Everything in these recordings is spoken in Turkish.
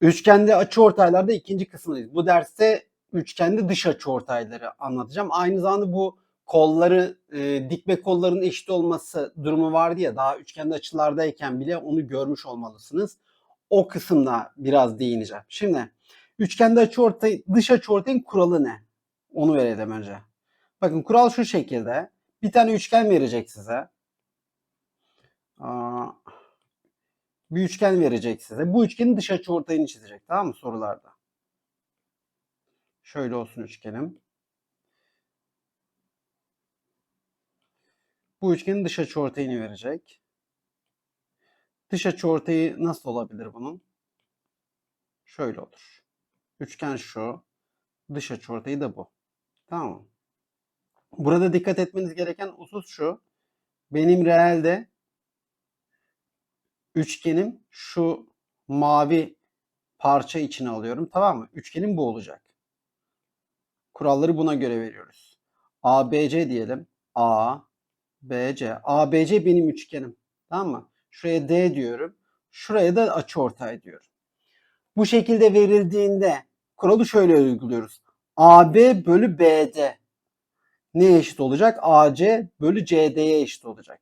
Üçgende açıortaylarda ikinci kısmındayız. Bu derste üçgende dış açıortayları anlatacağım. Aynı zamanda bu kolları, e, dikme kollarının eşit olması durumu vardı ya daha üçgende açılardayken bile onu görmüş olmalısınız. O kısımda biraz değineceğim. Şimdi üçgende açıortay, dış açıortayın kuralı ne? Onu verelim önce. Bakın kural şu şekilde. Bir tane üçgen verecek size. Aa, bir üçgen verecek size. Bu üçgenin dış açıortayını çizecek. Tamam mı sorularda? Şöyle olsun üçgenim. Bu üçgenin dış açıortayını verecek. Dış açıortayı nasıl olabilir bunun? Şöyle olur. Üçgen şu. Dış açıortayı da bu. Tamam mı? Burada dikkat etmeniz gereken husus şu. Benim reelde üçgenim şu mavi parça içine alıyorum. Tamam mı? Üçgenim bu olacak. Kuralları buna göre veriyoruz. ABC diyelim. A, BC. ABC benim üçgenim. Tamam mı? Şuraya D diyorum. Şuraya da açıortay diyorum. Bu şekilde verildiğinde kuralı şöyle uyguluyoruz. AB bölü BD neye eşit olacak? AC bölü CD'ye eşit olacak.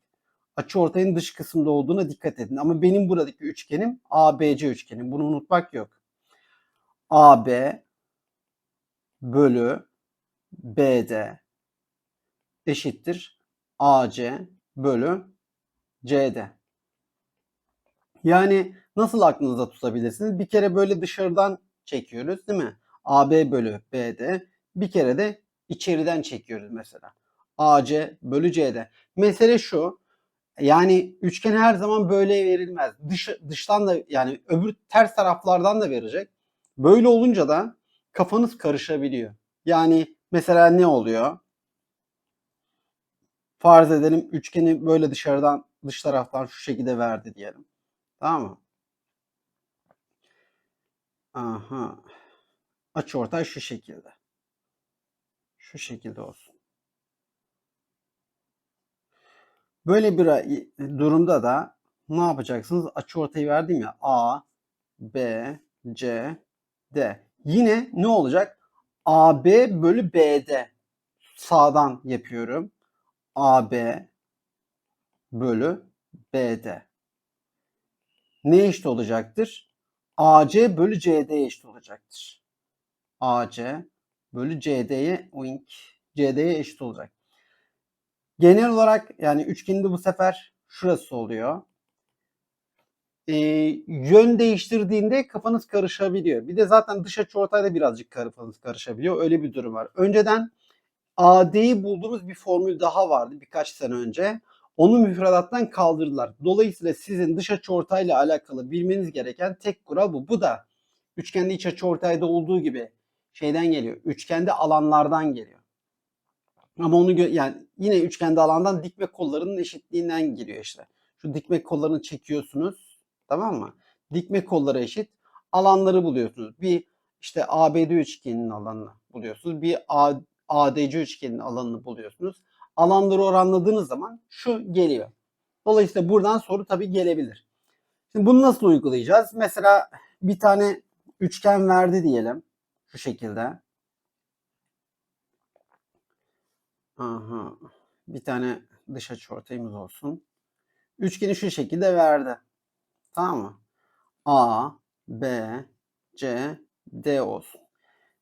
Açıortayın dış kısmında olduğuna dikkat edin. Ama benim buradaki üçgenim ABC üçgenim. Bunu unutmak yok. AB bölü BD eşittir AC bölü CD. Yani nasıl aklınızda tutabilirsiniz? Bir kere böyle dışarıdan çekiyoruz değil mi? AB bölü BD. Bir kere de içeriden çekiyoruz mesela. AC bölü CD. Mesele şu. Yani üçgen her zaman böyle verilmez. Dış, dıştan da yani öbür ters taraflardan da verecek. Böyle olunca da kafanız karışabiliyor. Yani mesela ne oluyor? Farz edelim üçgeni böyle dışarıdan dış taraftan şu şekilde verdi diyelim. Tamam mı? Aha. Açıortay şu şekilde. Şu şekilde olsun. Böyle bir durumda da ne yapacaksınız? Açıortayı verdim ya. A, B, C, D. Yine ne olacak? AB bölü BD. Sağdan yapıyorum. AB bölü BD. Ne eşit olacaktır? AC bölü CD'ye eşit olacaktır. AC bölü CD'ye CD'ye eşit olacak. Genel olarak yani üçgende bu sefer şurası oluyor. Ee, yön değiştirdiğinde kafanız karışabiliyor. Bir de zaten dış açıortayda birazcık kafanız karışabiliyor. Öyle bir durum var. Önceden AD'yi bulduğumuz bir formül daha vardı birkaç sene önce. Onu müfredattan kaldırdılar. Dolayısıyla sizin dış açıortayla alakalı bilmeniz gereken tek kural bu. Bu da üçgende iç açıortayda olduğu gibi şeyden geliyor. Üçgende alanlardan geliyor. Ama onu yani yine üçgende alandan dikme kollarının eşitliğinden geliyor işte. Şu dikme kollarını çekiyorsunuz. Tamam mı? Dikme kolları eşit. Alanları buluyorsunuz. Bir işte ABD üçgeninin alanını buluyorsunuz. Bir ADC üçgeninin alanını buluyorsunuz. Alanları oranladığınız zaman şu geliyor. Dolayısıyla buradan soru tabii gelebilir. Şimdi bunu nasıl uygulayacağız? Mesela bir tane üçgen verdi diyelim. Şu şekilde. Aha. Bir tane dış açıortayımız olsun. Üçgeni şu şekilde verdi. Tamam mı? A, B, C, D olsun.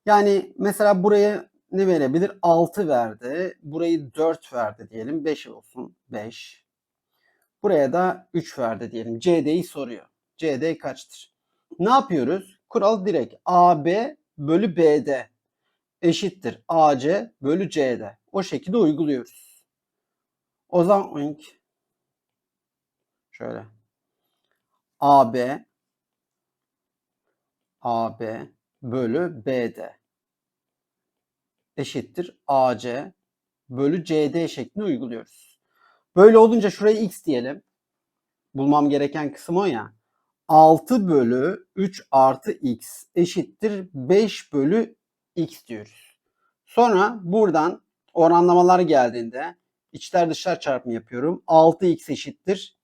Yani mesela buraya ne verebilir? 6 verdi. Burayı 4 verdi diyelim. 5 olsun. 5. Buraya da 3 verdi diyelim. CD'yi soruyor. CD kaçtır? Ne yapıyoruz? Kural direkt AB bölü BD eşittir AC bölü CD. O şekilde uyguluyoruz. O zaman şöyle AB AB bölü BD eşittir AC bölü CD şeklinde uyguluyoruz. Böyle olunca şuraya x diyelim. Bulmam gereken kısım o ya. 6 bölü 3 artı x eşittir 5 bölü x diyoruz. Sonra buradan oranlamalar geldiğinde içler dışlar çarpımı yapıyorum. 6x eşittir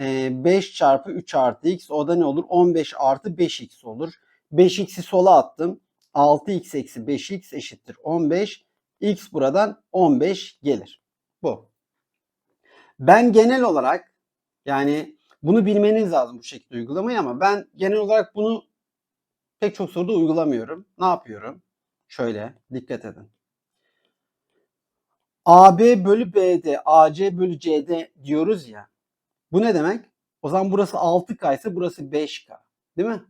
e, 5 çarpı 3 artı x o da ne olur? 15 artı 5x olur. 5x'i sola attım. 6x eksi 5x eşittir 15. x buradan 15 gelir. Bu. Ben genel olarak yani bunu bilmeniz lazım bu şekilde uygulamayı ama ben genel olarak bunu pek çok soruda uygulamıyorum. Ne yapıyorum? Şöyle dikkat edin. AB bölü BD, AC bölü CD diyoruz ya. Bu ne demek? O zaman burası 6K ise burası 5K. Değil mi?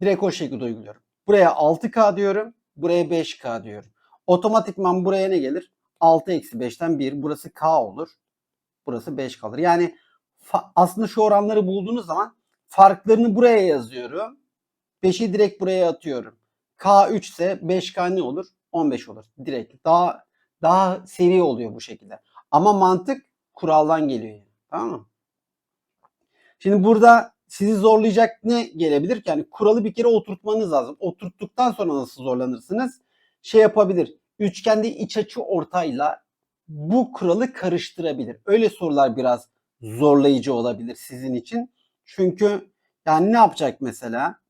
Direkt o şekilde uyguluyorum. Buraya 6K diyorum. Buraya 5K diyorum. Otomatikman buraya ne gelir? 6 eksi 5'ten 1. Burası K olur. Burası 5 kalır. Yani aslında şu oranları bulduğunuz zaman farklarını buraya yazıyorum. 5'i direkt buraya atıyorum. K3 ise 5K ne olur? 15 olur. Direkt. Daha daha seri oluyor bu şekilde. Ama mantık kuraldan geliyor yani. Tamam mı? Şimdi burada sizi zorlayacak ne gelebilir ki? Yani kuralı bir kere oturtmanız lazım. Oturttuktan sonra nasıl zorlanırsınız? Şey yapabilir. Üçgende iç açı ortayla bu kuralı karıştırabilir. Öyle sorular biraz zorlayıcı olabilir sizin için. Çünkü yani ne yapacak mesela?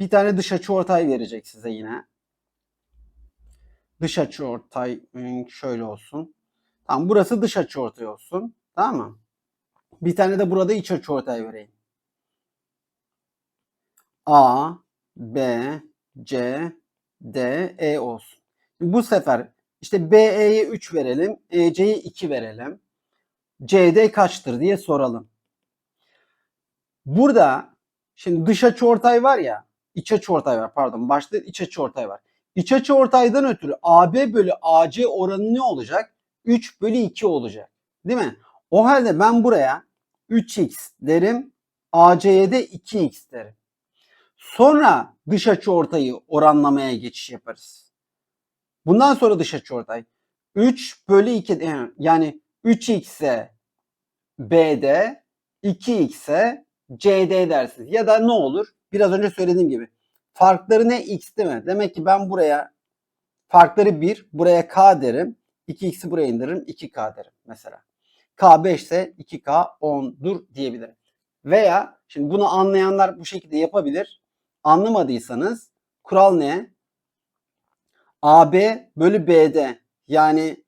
Bir tane dış açı ortay verecek size yine. Dış açı ortay şöyle olsun. Tamam burası dış açı ortay olsun. Tamam mı? Bir tane de burada iç açı ortay vereyim. A, B, C, D, E olsun. Bu sefer işte BE'ye 3 verelim. EC'ye 2 verelim. CD kaçtır diye soralım. Burada şimdi dış açı ortay var ya iç açı ortay var pardon başta iç açı ortay var. İç açı ortaydan ötürü AB bölü AC oranı ne olacak? 3 bölü 2 olacak. Değil mi? O halde ben buraya 3x derim. AC'ye de 2x derim. Sonra dış açı ortayı oranlamaya geçiş yaparız. Bundan sonra dış açı ortay 3 bölü 2 yani 3x'e BD 2x'e CD dersiniz. Ya da ne olur? Biraz önce söylediğim gibi. Farkları ne? X değil mi? Demek ki ben buraya farkları 1. Buraya K derim. 2x'i buraya indiririm. 2K derim mesela. K 5 ise 2K 10'dur diyebilirim. Veya şimdi bunu anlayanlar bu şekilde yapabilir. Anlamadıysanız kural ne? AB bölü BD yani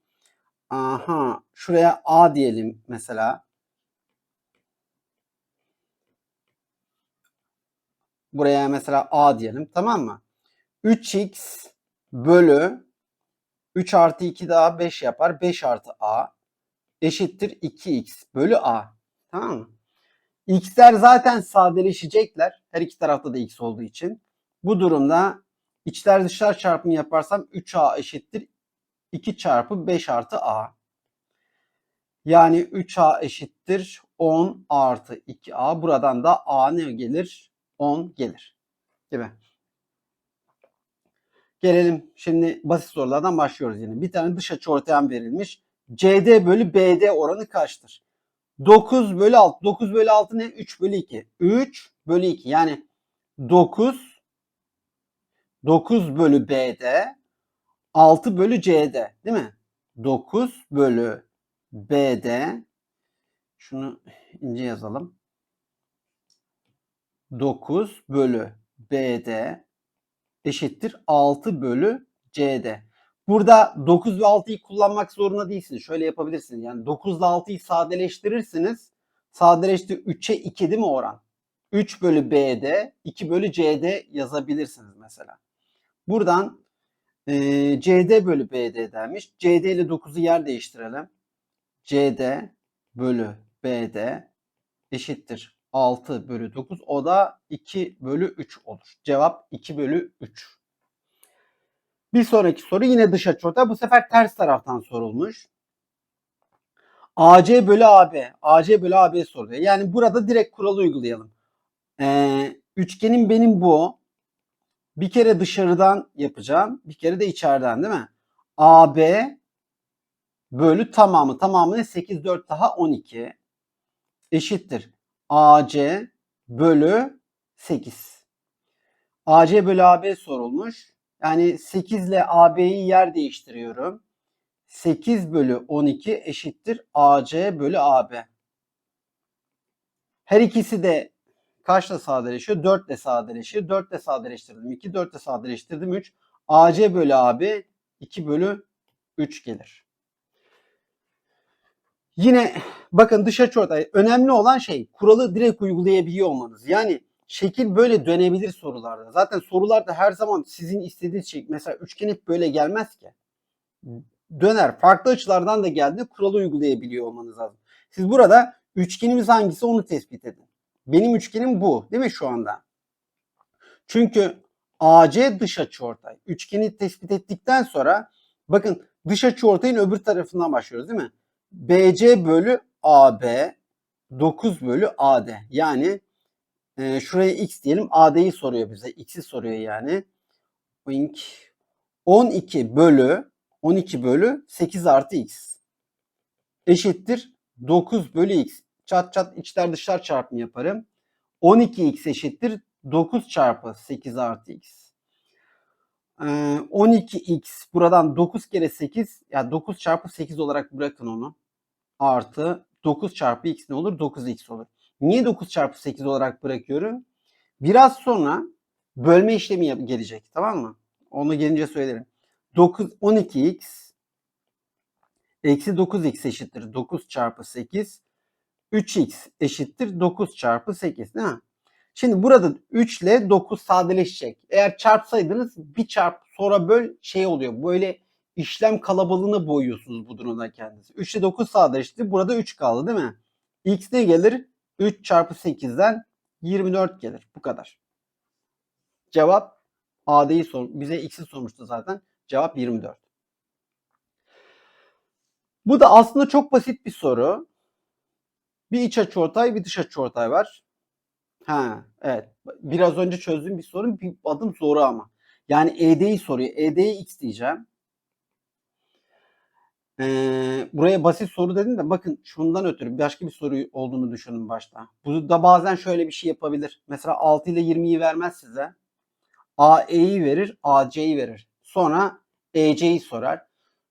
aha şuraya A diyelim mesela. Buraya mesela A diyelim tamam mı? 3x bölü 3 artı 2 daha 5 yapar. 5 artı A eşittir 2x bölü A. Tamam mı? X'ler zaten sadeleşecekler. Her iki tarafta da x olduğu için. Bu durumda içler dışlar çarpımı yaparsam 3A eşittir 2 çarpı 5 artı A. Yani 3A eşittir 10 artı 2A. Buradan da A ne gelir? 10 gelir. Gibi. Gelelim şimdi basit sorulardan başlıyoruz yine. Bir tane dış açı ortayan verilmiş. CD bölü BD oranı kaçtır? 9 bölü 6. 9 bölü 6 ne? 3 bölü 2. 3 bölü 2. Yani 9 9 bölü BD 6 bölü CD değil mi? 9 bölü BD şunu ince yazalım. 9 bölü BD eşittir 6 bölü CD. Burada 9 ve 6'yı kullanmak zorunda değilsiniz. Şöyle yapabilirsiniz. Yani 9 ile 6'yı sadeleştirirsiniz. Sadeleşti 3'e 2 değil mi oran? 3 bölü BD, 2 bölü CD yazabilirsiniz mesela. Buradan e, CD bölü BD demiş. CD ile 9'u yer değiştirelim. CD bölü BD eşittir 6 bölü 9. O da 2 bölü 3 olur. Cevap 2 bölü 3. Bir sonraki soru yine dış açıortay. Bu sefer ters taraftan sorulmuş. AC bölü AB. AC bölü AB soruyor. Yani burada direkt kuralı uygulayalım. Ee, üçgenim benim bu. Bir kere dışarıdan yapacağım. Bir kere de içeriden değil mi? AB bölü tamamı. Tamamı ne? 8, 4 daha 12 eşittir. AC bölü 8. AC bölü AB sorulmuş. Yani 8 ile AB'yi yer değiştiriyorum. 8 bölü 12 eşittir AC bölü AB. Her ikisi de kaçla sadeleşiyor? 4 ile sadeleşiyor. 4 ile sadeleştirdim 2, 4 ile sadeleştirdim 3. AC bölü AB 2 bölü 3 gelir. Yine bakın dış açıortay önemli olan şey kuralı direkt uygulayabiliyor olmanız. Yani şekil böyle dönebilir sorularda. Zaten sorularda her zaman sizin istediğiniz şey mesela üçgen hep böyle gelmez ki. Döner. Farklı açılardan da geldi. Kuralı uygulayabiliyor olmanız lazım. Siz burada üçgenimiz hangisi onu tespit edin. Benim üçgenim bu değil mi şu anda? Çünkü AC dış açıortay. Üçgeni tespit ettikten sonra bakın dış açıortayın öbür tarafından başlıyoruz değil mi? BC bölü AB 9 bölü AD. Yani e, şuraya x diyelim. AD'yi soruyor bize. X'i soruyor yani. Wink 12 bölü 12 bölü 8 artı x eşittir 9 bölü x. Çat çat içler dışlar çarpımı yaparım. 12x eşittir 9 çarpı 8 artı x. Ee, 12x buradan 9 kere 8 ya yani 9 çarpı 8 olarak bırakın onu. Artı 9 çarpı x ne olur? 9x olur. Niye 9 çarpı 8 olarak bırakıyorum? Biraz sonra bölme işlemi gelecek. Tamam mı? Onu gelince söylerim. 9, 12x eksi 9x eşittir 9 çarpı 8. 3x eşittir 9 çarpı 8 değil mi? Şimdi burada 3 ile 9 sadeleşecek. Eğer çarpsaydınız bir çarp sonra böl şey oluyor. Böyle işlem kalabalığını boyuyorsunuz bu durumda kendinizi. 3 ile 9 sadeleşti. Burada 3 kaldı değil mi? X ne gelir? 3 çarpı 8'den 24 gelir. Bu kadar. Cevap AD'yi sor, bize X'i sormuştu zaten. Cevap 24. Bu da aslında çok basit bir soru. Bir iç açıortay, bir dış açıortay var. Ha, evet. Biraz önce çözdüğüm bir sorun bir adım zoru ama. Yani ED'yi soruyor. ED'ye X diyeceğim. Ee, buraya basit soru dedim de bakın şundan ötürü başka bir soru olduğunu düşünün başta. Bu da bazen şöyle bir şey yapabilir. Mesela 6 ile 20'yi vermez size. AE'yi verir, AC'yi verir. Sonra EC'yi sorar.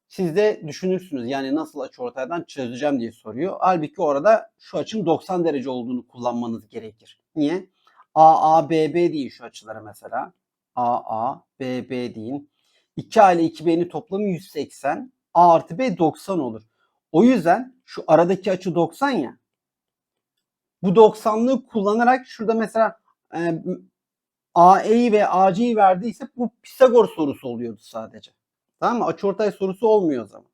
Siz de düşünürsünüz yani nasıl açıortaydan çözeceğim diye soruyor. Halbuki orada şu açının 90 derece olduğunu kullanmanız gerekir. Niye? AABB deyin şu açılara mesela. AABB deyin. 2A ile 2B'nin toplamı 180. A artı B 90 olur. O yüzden şu aradaki açı 90 ya. Bu 90'lığı kullanarak şurada mesela e, AE'yi ve AC'yi verdiyse bu Pisagor sorusu oluyordu sadece. Tamam mı? Açıortay sorusu olmuyor o zaman.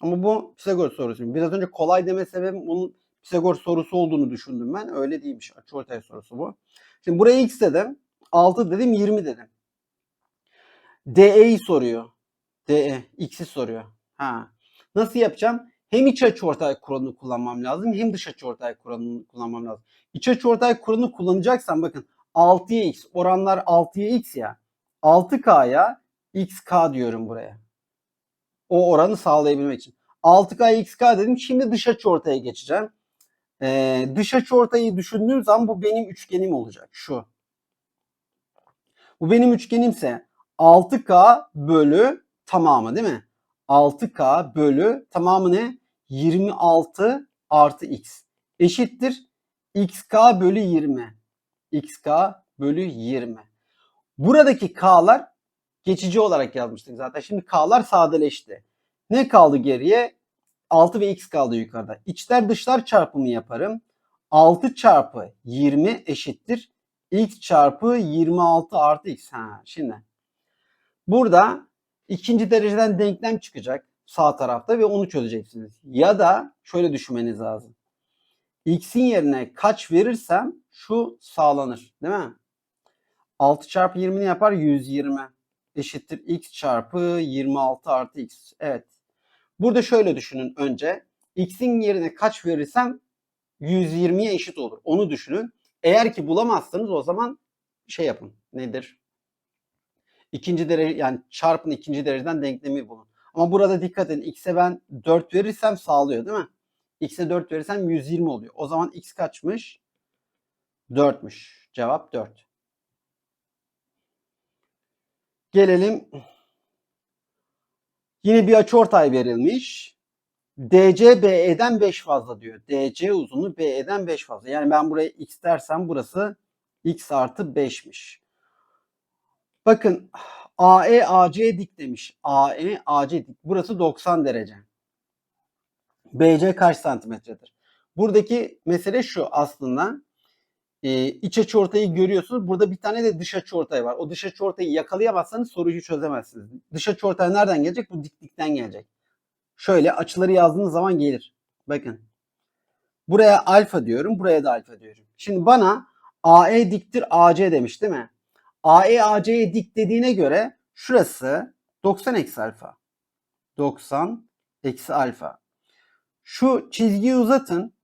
Ama bu Pisagor sorusu. Biraz önce kolay deme sebebim onun Pisagor sorusu olduğunu düşündüm ben. Öyle değilmiş. Açıortay sorusu bu. Şimdi buraya x dedim. 6 dedim 20 dedim. DE'yi soruyor. DE. X'i soruyor. Ha. Nasıl yapacağım? Hem iç açıortay kuralını kullanmam lazım hem dış açıortay kuralını kullanmam lazım. İç açıortay kuralını kullanacaksam bakın 6'ya x oranlar 6'ya x ya. 6K'ya xk diyorum buraya. O oranı sağlayabilmek için. 6K xk dedim. Şimdi dış açıortaya geçeceğim. Ee, dış açıortayı düşündüğüm zaman bu benim üçgenim olacak. Şu. Bu benim üçgenimse 6K bölü tamamı değil mi? 6K bölü tamamı ne? 26 artı x. Eşittir xk bölü 20. xk bölü 20. Buradaki k'lar geçici olarak yazmıştık zaten. Şimdi k'lar sadeleşti. Ne kaldı geriye? 6 ve x kaldı yukarıda. İçler dışlar çarpımı yaparım. 6 çarpı 20 eşittir. x çarpı 26 artı x. Ha, şimdi burada ikinci dereceden denklem çıkacak sağ tarafta ve onu çözeceksiniz. Ya da şöyle düşünmeniz lazım. x'in yerine kaç verirsem şu sağlanır. Değil mi? 6 çarpı 20'ni yapar 120 eşittir x çarpı 26 artı x. Evet. Burada şöyle düşünün önce. x'in yerine kaç verirsem 120'ye eşit olur. Onu düşünün. Eğer ki bulamazsanız o zaman şey yapın. Nedir? İkinci derece yani çarpın ikinci dereceden denklemi bulun. Ama burada dikkat edin. X'e ben 4 verirsem sağlıyor değil mi? X'e 4 verirsem 120 oluyor. O zaman X kaçmış? 4'müş. Cevap 4. Gelelim Yine bir açıortay verilmiş. DC BE'den 5 fazla diyor. DC uzunluğu BE'den 5 fazla. Yani ben buraya x dersem burası x artı 5'miş. Bakın AE AC dik demiş. AE AC dik. Burası 90 derece. BC kaç santimetredir? Buradaki mesele şu aslında. Ee, iç açıortayı görüyorsunuz. Burada bir tane de dış açıortay var. O dış açıortayı yakalayamazsanız soruyu çözemezsiniz. Dış açıortay nereden gelecek? Bu diklikten gelecek. Şöyle açıları yazdığınız zaman gelir. Bakın. Buraya alfa diyorum. Buraya da alfa diyorum. Şimdi bana AE diktir AC demiş değil mi? AE AC'ye dik dediğine göre şurası 90 eksi alfa. 90 eksi alfa. Şu çizgiyi uzatın.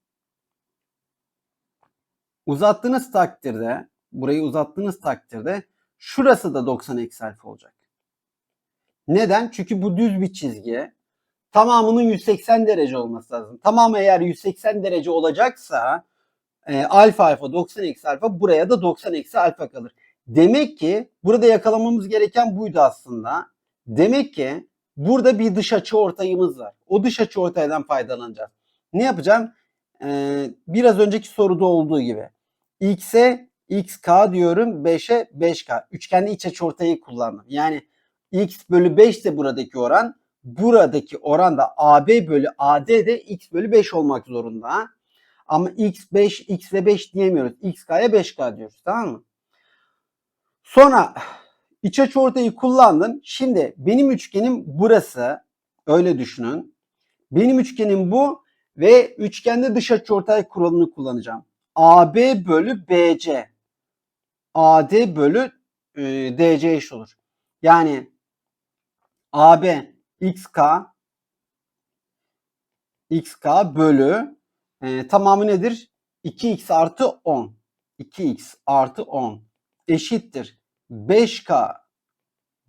Uzattığınız takdirde, burayı uzattığınız takdirde şurası da 90 eksi alfa olacak. Neden? Çünkü bu düz bir çizgi. Tamamının 180 derece olması lazım. Tamamı eğer 180 derece olacaksa e, alfa alfa 90 eksi alfa buraya da 90 eksi alfa kalır. Demek ki burada yakalamamız gereken buydu aslında. Demek ki burada bir dış açı ortayımız var. O dış açı ortaydan faydalanacağız. Ne yapacağım? Ee, biraz önceki soruda olduğu gibi. X'e xk diyorum 5'e 5k. Üçgende iç açı ortayı kullandım. Yani x bölü 5 de buradaki oran. Buradaki oran da AB bölü AD de x bölü 5 olmak zorunda. Ama x 5, x ve 5 diyemiyoruz. xk'ya 5k diyoruz. Tamam mı? Sonra iç açı ortayı kullandın. Şimdi benim üçgenim burası. Öyle düşünün. Benim üçgenim bu ve üçgende dış açı ortay kuralını kullanacağım. AB bölü BC. AD bölü e, DC eş olur. Yani AB XK XK bölü e, tamamı nedir? 2x artı 10. 2x artı 10 eşittir 5k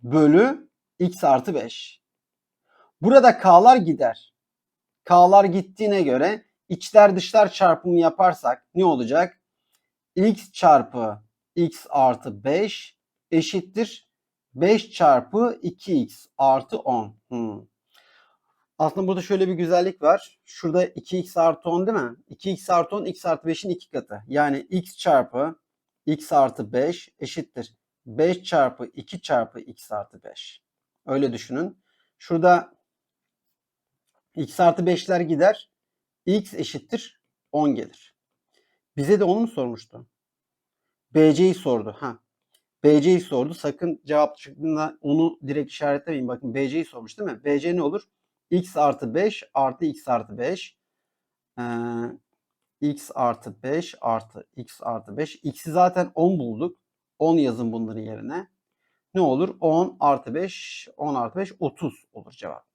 bölü x artı 5. Burada k'lar gider. K'lar gittiğine göre içler dışlar çarpımı yaparsak ne olacak? x çarpı x artı 5 eşittir 5 çarpı 2x artı 10. Hmm. Aslında burada şöyle bir güzellik var. Şurada 2x artı 10 değil mi? 2x artı 10 x artı 5'in 2 katı. Yani x çarpı x artı 5 eşittir. 5 çarpı 2 çarpı x artı 5. Öyle düşünün. Şurada x artı 5'ler gider. x eşittir 10 gelir. Bize de onu mu sormuştu? BC'yi sordu. Ha. BC'yi sordu. Sakın cevap çıktığında onu direkt işaretlemeyin. Bakın BC'yi sormuş değil mi? BC ne olur? x artı 5 artı x artı 5. Ee, x artı 5 artı x artı 5. X'i zaten 10 bulduk. 10 yazın bunların yerine. Ne olur? 10 artı 5, 10 artı 5, 30 olur cevap.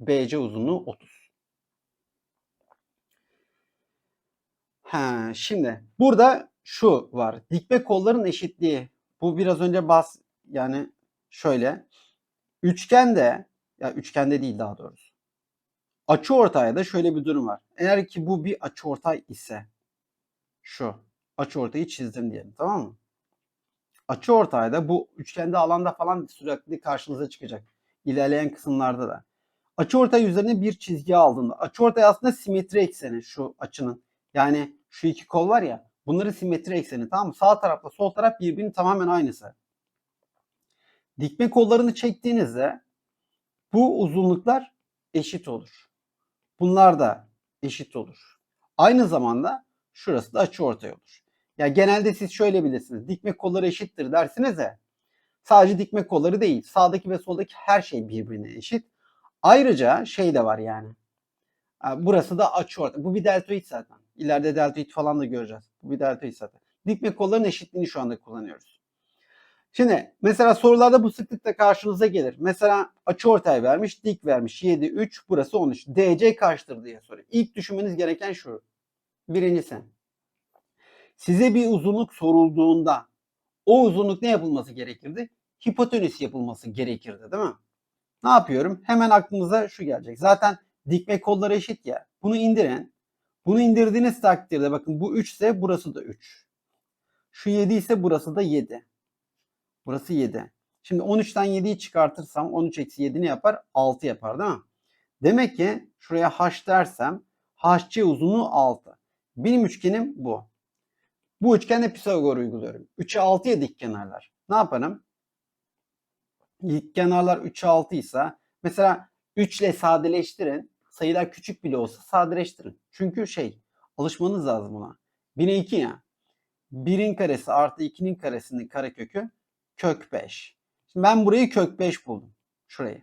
BC uzunluğu 30. He, şimdi burada şu var. Dikme kolların eşitliği. Bu biraz önce bas yani şöyle. Üçgende ya üçgende değil daha doğrusu. Açı ortaya şöyle bir durum var. Eğer ki bu bir açı ortay ise şu açı ortayı çizdim diyelim tamam mı? Açı ortayda bu üçgende alanda falan sürekli karşınıza çıkacak. İlerleyen kısımlarda da. Açı ortay üzerine bir çizgi aldığında açı ortay aslında simetri ekseni şu açının. Yani şu iki kol var ya bunların simetri ekseni tamam mı? Sağ tarafla sol taraf birbirinin tamamen aynısı. Dikme kollarını çektiğinizde bu uzunluklar eşit olur. Bunlar da eşit olur. Aynı zamanda şurası da açı ortay olur. Ya genelde siz şöyle bilirsiniz. Dikme kolları eşittir dersiniz de sadece dikme kolları değil. Sağdaki ve soldaki her şey birbirine eşit. Ayrıca şey de var yani. Burası da açı ortay. Bu bir deltoid zaten. İleride deltoid falan da göreceğiz. Bu bir deltoid zaten. Dikme kolların eşitliğini şu anda kullanıyoruz. Şimdi mesela sorularda bu sıklıkla karşınıza gelir. Mesela açı ortay vermiş, dik vermiş 7, 3, burası 13. DC kaçtır diye soruyor. İlk düşünmeniz gereken şu. Birincisi. Size bir uzunluk sorulduğunda o uzunluk ne yapılması gerekirdi? Hipotenüs yapılması gerekirdi değil mi? Ne yapıyorum? Hemen aklınıza şu gelecek. Zaten dikme kolları eşit ya. Bunu indirin. Bunu indirdiğiniz takdirde bakın bu 3 ise burası da 3. Şu 7 ise burası da 7. Burası 7. Şimdi 13'ten 7'yi çıkartırsam 13 eksi 7 ne yapar? 6 yapar değil mi? Demek ki şuraya h dersem hc uzunluğu 6. Benim üçgenim bu. Bu üçgende Pisagor uyguluyorum. 3'e 6'ya dik kenarlar. Ne yaparım? Dik kenarlar 3'e 6 ise mesela 3 ile sadeleştirin. Sayılar küçük bile olsa sadeleştirin. Çünkü şey alışmanız lazım buna. 1'e 2 ya. 1'in karesi artı 2'nin karesinin karekökü kök 5. Şimdi ben burayı kök 5 buldum. Şurayı.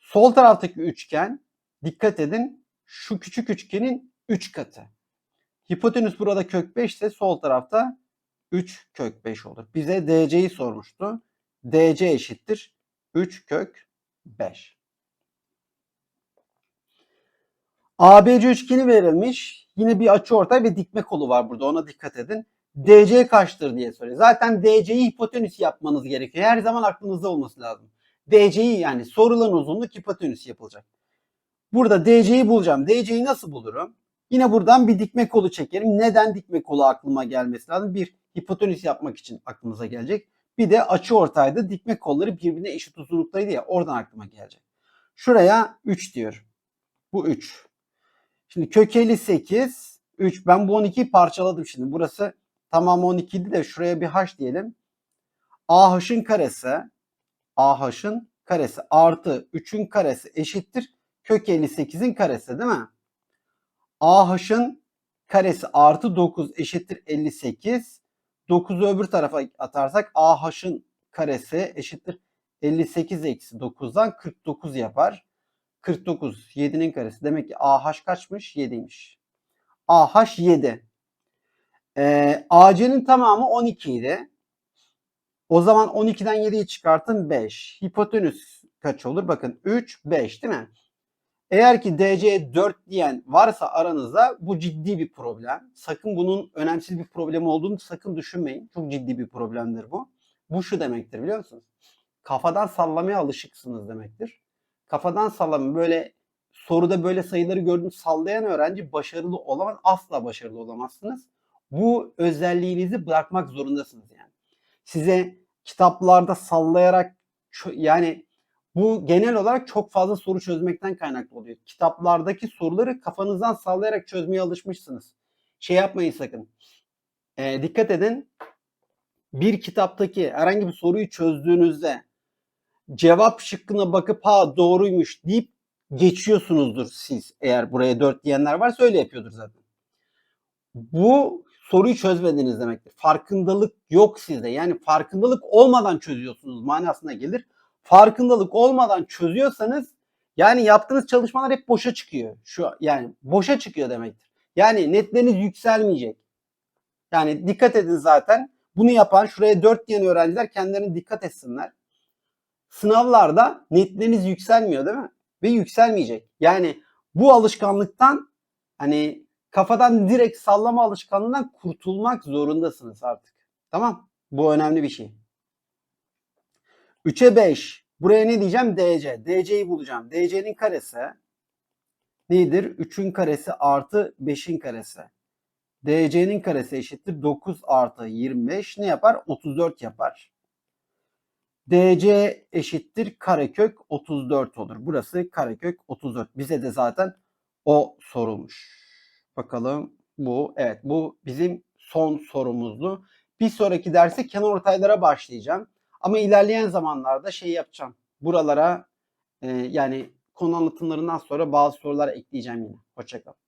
Sol taraftaki üçgen dikkat edin şu küçük üçgenin 3 katı. Hipotenüs burada kök 5 ise sol tarafta 3 kök 5 olur. Bize DC'yi sormuştu. DC eşittir 3 kök 5. ABC üçgeni verilmiş. Yine bir açıortay ve dikme kolu var burada. Ona dikkat edin. DC kaçtır diye soruyor. Zaten DC'yi hipotenüs yapmanız gerekiyor. Her zaman aklınızda olması lazım. DC'yi yani sorulan uzunluk hipotenüs yapılacak. Burada DC'yi bulacağım. DC'yi nasıl bulurum? Yine buradan bir dikme kolu çekerim. Neden dikme kolu aklıma gelmesi lazım? Bir hipotenüs yapmak için aklımıza gelecek. Bir de açı ortayda dikme kolları birbirine eşit uzunluktaydı ya oradan aklıma gelecek. Şuraya 3 diyor. Bu 3. Şimdi kök 58 3. Ben bu 12'yi parçaladım şimdi. Burası tamam 12 idi de şuraya bir h diyelim. AH'ın karesi AH'ın karesi artı 3'ün karesi eşittir kök 58'in karesi değil mi? AH'ın karesi artı 9 eşittir 58. 9'u öbür tarafa atarsak AH'ın karesi eşittir 58 eksi 9'dan 49 yapar. 49 7'nin karesi. Demek ki AH kaçmış? 7'ymiş. AH 7. Ee, AC'nin tamamı 12 idi. O zaman 12'den 7'yi çıkartın 5. Hipotenüs kaç olur? Bakın 3, 5 değil mi? Eğer ki DC 4 diyen varsa aranızda bu ciddi bir problem. Sakın bunun önemsiz bir problem olduğunu sakın düşünmeyin. Çok ciddi bir problemdir bu. Bu şu demektir biliyor musunuz? Kafadan sallamaya alışıksınız demektir. Kafadan sallama böyle soruda böyle sayıları gördüm sallayan öğrenci başarılı olamaz. Asla başarılı olamazsınız. Bu özelliğinizi bırakmak zorundasınız yani. Size kitaplarda sallayarak yani bu genel olarak çok fazla soru çözmekten kaynaklı oluyor. Kitaplardaki soruları kafanızdan sallayarak çözmeye alışmışsınız. Şey yapmayın sakın. E, dikkat edin. Bir kitaptaki herhangi bir soruyu çözdüğünüzde cevap şıkkına bakıp ha doğruymuş deyip geçiyorsunuzdur siz. Eğer buraya 4 diyenler varsa öyle yapıyordur zaten. Bu soruyu çözmediniz demektir. Farkındalık yok sizde. Yani farkındalık olmadan çözüyorsunuz manasına gelir farkındalık olmadan çözüyorsanız yani yaptığınız çalışmalar hep boşa çıkıyor. Şu yani boşa çıkıyor demektir. Yani netleriniz yükselmeyecek. Yani dikkat edin zaten. Bunu yapan şuraya 4 diyen öğrenciler kendilerine dikkat etsinler. Sınavlarda netleriniz yükselmiyor değil mi? Ve yükselmeyecek. Yani bu alışkanlıktan hani kafadan direkt sallama alışkanlığından kurtulmak zorundasınız artık. Tamam? Bu önemli bir şey. 3'e 5. Buraya ne diyeceğim? DC. DC'yi bulacağım. DC'nin karesi nedir? 3'ün karesi artı 5'in karesi. DC'nin karesi eşittir 9 artı 25 ne yapar? 34 yapar. DC eşittir karekök 34 olur. Burası karekök 34. Bize de zaten o sorulmuş. Bakalım bu. Evet bu bizim son sorumuzdu. Bir sonraki derse kenar ortaylara başlayacağım. Ama ilerleyen zamanlarda şey yapacağım. Buralara e, yani konu anlatımlarından sonra bazı sorular ekleyeceğim yine. Hoşçakalın.